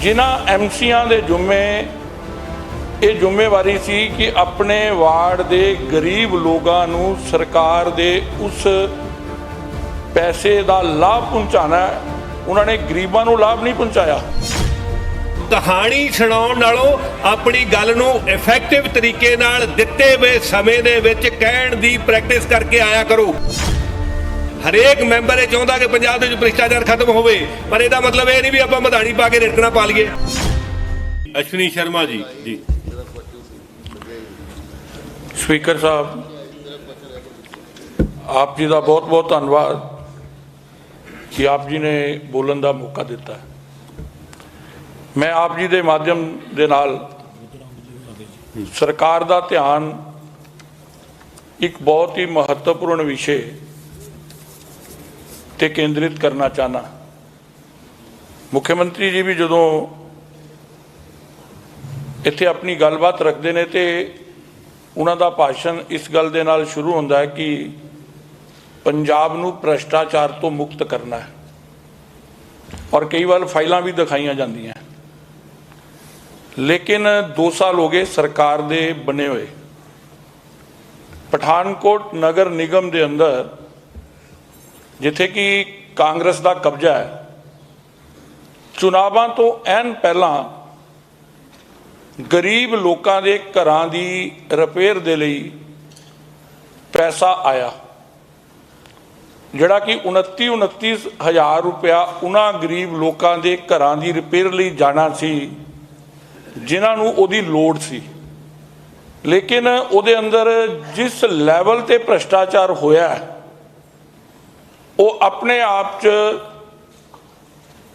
ਜਿਨ੍ਹਾਂ ਐਮਸੀਆਂ ਦੇ ਜੁਮੇ, ਇਹ ਜ਼ਿੰਮੇਵਾਰੀ ਸੀ ਕਿ ਆਪਣੇ ਵਾਰਡ ਦੇ ਗਰੀਬ ਲੋਕਾਂ ਨੂੰ ਸਰਕਾਰ ਦੇ ਉਸ ਪੈਸੇ ਦਾ ਲਾਭ ਪਹੁੰਚਾਉਣਾ ਉਹਨਾਂ ਨੇ ਗਰੀਬਾਂ ਨੂੰ ਲਾਭ ਨਹੀਂ ਪਹੁੰਚਾਇਆ। ਕਹਾਣੀ ਸੁਣਾਉਣ ਨਾਲੋਂ ਆਪਣੀ ਗੱਲ ਨੂੰ ਇਫੈਕਟਿਵ ਤਰੀਕੇ ਨਾਲ ਦਿੱਤੇ ਹੋਏ ਸਮੇਂ ਦੇ ਵਿੱਚ ਕਹਿਣ ਦੀ ਪ੍ਰੈਕਟਿਸ ਕਰਕੇ ਆਇਆ ਕਰੋ। ਹਰੇਕ ਮੈਂਬਰ ਇਹ ਚਾਹੁੰਦਾ ਕਿ ਪੰਜਾਬ ਦੇ ਵਿੱਚ ਭ੍ਰਿਸ਼ਟਾਚਾਰ ਖਤਮ ਹੋਵੇ ਪਰ ਇਹਦਾ ਮਤਲਬ ਇਹ ਨਹੀਂ ਵੀ ਆਪਾਂ ਮਧਾਣੀ ਪਾ ਕੇ ਰੇਟਣਾ ਪਾ ਲਈਏ। ਅਸ਼ਵਨੀ ਸ਼ਰਮਾ ਜੀ ਜੀ। ਸਪੀਕਰ ਸਾਹਿਬ ਆਪ ਜੀ ਦਾ ਬਹੁਤ ਬਹੁਤ ਧੰਨਵਾਦ ਕਿ ਆਪ ਜੀ ਨੇ ਬੋਲਣ ਦਾ ਮੌਕਾ ਦਿੱਤਾ। ਮੈਂ ਆਪ ਜੀ ਦੇ ਮਾਧਿਅਮ ਦੇ ਨਾਲ ਸਰਕਾਰ ਦਾ ਧਿਆਨ ਇੱਕ ਬਹੁਤ ਹੀ ਮਹੱਤਵਪੂਰਨ ਵਿਸ਼ੇ ਤੇ ਕੇਂਦਰਿਤ ਕਰਨਾ ਚਾਹਨਾ। ਮੁੱਖ ਮੰਤਰੀ ਜੀ ਵੀ ਜਦੋਂ ਇੱਥੇ ਆਪਣੀ ਗੱਲਬਾਤ ਰੱਖਦੇ ਨੇ ਤੇ ਉਹਨਾਂ ਦਾ ਭਾਸ਼ਣ ਇਸ ਗੱਲ ਦੇ ਨਾਲ ਸ਼ੁਰੂ ਹੁੰਦਾ ਹੈ ਕਿ ਪੰਜਾਬ ਨੂੰ ਭ੍ਰਸ਼ਟਾਚਾਰ ਤੋਂ ਮੁਕਤ ਕਰਨਾ ਹੈ। ਔਰ ਕਈ ਵਾਰ ਫਾਈਲਾਂ ਵੀ ਦਿਖਾਈਆਂ ਜਾਂਦੀਆਂ ਲੇਕਿਨ 2 ਸਾਲ ਹੋ ਗਏ ਸਰਕਾਰ ਦੇ ਬਣੇ ਹੋਏ। ਪਠਾਨਕੋਟ ਨਗਰ ਨਿਗਮ ਦੇ ਅੰਦਰ ਜਿੱਥੇ ਕਿ ਕਾਂਗਰਸ ਦਾ ਕਬਜ਼ਾ ਹੈ ਚੁਣਾਵਾਂ ਤੋਂ ਐਨ ਪਹਿਲਾਂ ਗਰੀਬ ਲੋਕਾਂ ਦੇ ਘਰਾਂ ਦੀ ਰਿਪੇਅਰ ਦੇ ਲਈ ਪੈਸਾ ਆਇਆ ਜਿਹੜਾ ਕਿ 29 29 ਹਜ਼ਾਰ ਰੁਪਇਆ ਉਹਨਾਂ ਗਰੀਬ ਲੋਕਾਂ ਦੇ ਘਰਾਂ ਦੀ ਰਿਪੇਅਰ ਲਈ ਜਾਣਾ ਸੀ ਜਿਨ੍ਹਾਂ ਨੂੰ ਉਹਦੀ ਲੋੜ ਸੀ। ਲੇਕਿਨ ਉਹਦੇ ਅੰਦਰ ਜਿਸ ਲੈਵਲ ਤੇ ਭ੍ਰਸ਼ਟਾਚਾਰ ਹੋਇਆ ਹੈ, ਉਹ ਆਪਣੇ ਆਪ 'ਚ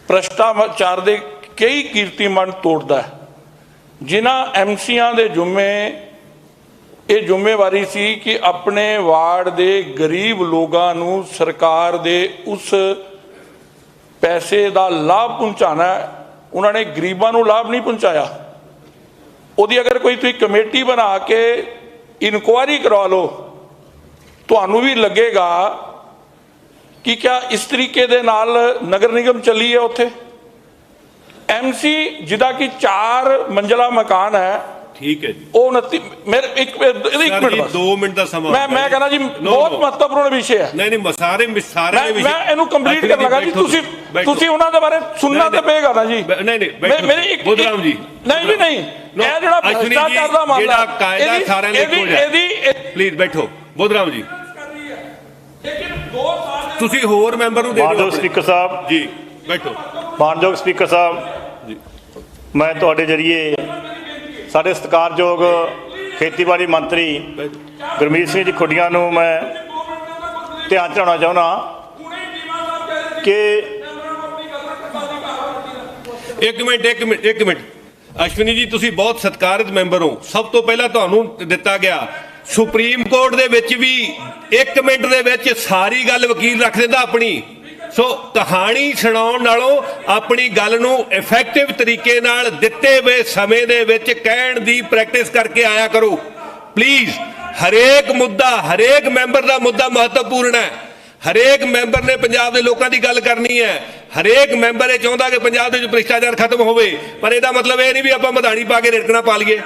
ਭ੍ਰਸ਼ਟਾਚਾਰ ਦੇ ਕਈ ਕੀਰਤੀਮਾਨ ਤੋੜਦਾ ਹੈ। ਜਿਨ੍ਹਾਂ ਐਮਸੀਆਂ ਦੇ ਜੁਮੇ, ਇਹ ਜ਼ਿੰਮੇਵਾਰੀ ਸੀ ਕਿ ਆਪਣੇ ਵਾਰਡ ਦੇ ਗਰੀਬ ਲੋਕਾਂ ਨੂੰ ਸਰਕਾਰ ਦੇ ਉਸ ਪੈਸੇ ਦਾ ਲਾਭ ਪਹੁੰਚਾਉਣਾ ਉਹਨਾਂ ਨੇ ਗਰੀਬਾਂ ਨੂੰ ਲਾਭ ਨਹੀਂ ਪਹੁੰਚਾਇਆ। ਉਹਦੀ ਅਗਰ ਕੋਈ ਤੁਸੀਂ ਕਮੇਟੀ ਬਣਾ ਕੇ ਇਨਕੁਆਇਰੀ ਕਰਵਾ ਲਓ, ਤੁਹਾਨੂੰ ਵੀ ਲੱਗੇਗਾ ਕਿ ਕਿਆ ਇਸ ਤਰੀਕੇ ਦੇ ਨਾਲ ਨਗਰ ਨਿਗਮ ਚੱਲੀ ਹੈ ਉੱਥੇ? ਐਮਸੀ ਜਿਹਦਾ ਕਿ 4 ਮੰਜ਼ਲਾ ਮਕਾਨ ਹੈ ਠੀਕ ਹੈ ਜੀ। ਉਹ 29 ਮੇਰੇ ਇੱਕ ਇੱਕ ਸਰ ਮਿੰਟ ਜੀ ਬਸ। 2 ਮਿੰਟ ਦਾ ਸਮਾਂ ਮੈਂ ਮੈਂ ਕਹਿੰਦਾ ਜੀ ਬਹੁਤ. ਮਹੱਤਵਪੂਰਨ ਵਿਸ਼ੇ ਹੈ। ਨਹੀਂ ਨਹੀਂ ਸਾਰੇ ਸਾਰੇ ਵਿਸ਼ੇ- ਮੈਂ ਇਹਨੂੰ ਕੰਪਲੀਟ ਕਰਨ ਲੱਗਾ ਜੀ ਤੁਸੀਂ। ਤੁਸੀਂ ਉਹਨਾਂ ਦੇ ਬਾਰੇ ਸੁਣਨਾ ਤੇ ਪਏਗਾ ਨਾ ਜੀ। ਨਹੀਂ, ਨਹੀਂ। ਮੇਰੀ ਇੱਕ ਬੁੱਧਰਾਮ ਜੀ। ਨਹੀਂ ਜੀ ਨਹੀਂ। No, ਇਹ ਜਿਹੜਾ ਭ੍ਰਸ਼ਟਾਚਾਰ ਦਾ ਮਾਮਲਾ ਜਿਹੜਾ ਕਾਇਦਾ ਸਾਰਿਆਂ ਲਈ ਪਲੀਜ਼ ਬੈਠੋ ਬੁੱਧਰਾਮ ਜੀ ਲੇਕਿਨ 2 ਸਾਲ ਦੇ ਤੁਸੀਂ ਹੋਰ ਮੈਂਬਰ ਨੂੰ ਦੇ ਦਿਓ ਮਾਨਯੋਗ। ਸਪੀਕਰ ਸਾਹਿਬ। ਜੀ ਬੈਠੋ। ਮਾਨਯੋਗ ਸਪੀਕਰ ਸਾਹਿਬ ਮੈਂ ਤੁਹਾਡੇ ਜਰੀਏ ਸਾਡੇ ਸਤਿਕਾਰਯੋਗ ਖੇਤੀਬਾੜੀ ਮੰਤਰੀ ਗੁਰਮੀਤ ਸਿੰਘ ਜੀ ਖੁੱਡੀਆਂ ਨੂੰ ਮੈਂ ਧਿਆਨ ਚੜਾਉਣਾ ਚਾਹੁੰਦਾ ਕਿ ਇੱਕ ਮਿੰਟ ਇੱਕ ਮਿੰਟ ਇੱਕ ਮਿੰਟ। ਅਸ਼ਵਨੀ ਜੀ ਤੁਸੀਂ ਬਹੁਤ ਸਤਿਕਾਰਤ ਮੈਂਬਰ ਹੋ। ਸਭ ਤੋਂ ਪਹਿਲਾਂ ਤੁਹਾਨੂੰ ਦਿੱਤਾ ਗਿਆ ਸੁਪਰੀਮ ਕੋਰਟ ਦੇ ਵਿੱਚ ਵੀ ਇੱਕ ਮਿੰਟ ਦੇ ਵਿੱਚ ਸਾਰੀ ਗੱਲ ਵਕੀਲ ਰੱਖ ਦਿੰਦਾ ਆਪਣੀ। ਸੋ ਕਹਾਣੀ ਸੁਣਾਉਣ ਨਾਲੋਂ ਆਪਣੀ ਗੱਲ ਨੂੰ ਇਫੈਕਟਿਵ ਤਰੀਕੇ ਨਾਲ ਦਿੱਤੇ ਹੋਏ ਸਮੇਂ ਦੇ ਵਿੱਚ ਕਹਿਣ ਦੀ ਪ੍ਰੈਕਟਿਸ ਕਰਕੇ ਆਇਆ ਕਰੋ। ਪਲੀਜ਼ ਹਰੇਕ ਮੁੱਦਾ, ਹਰੇਕ ਮੈਂਬਰ ਦਾ ਮੁੱਦਾ ਮਹੱਤਵਪੂਰਨ ਹੈ। ਹਰੇਕ ਮੈਂਬਰ ਨੇ ਪੰਜਾਬ ਦੇ ਲੋਕਾਂ ਦੀ ਗੱਲ ਕਰਨੀ ਹੈ। ਹਰੇਕ ਮੈਂਬਰ ਇਹ ਚਾਹੁੰਦਾ ਕਿ ਪੰਜਾਬ ਦੇ ਵਿੱਚ ਭ੍ਰਿਸ਼ਟਾਚਾਰ ਖਤਮ ਹੋਵੇ। ਪਰ ਇਹਦਾ ਮਤਲਬ ਇਹ ਨਹੀਂ ਵੀ ਆਪਾਂ ਮਧਾਣੀ ਪਾ ਕੇ ਰੇਟਣਾ ਪਾ ਲਈਏ।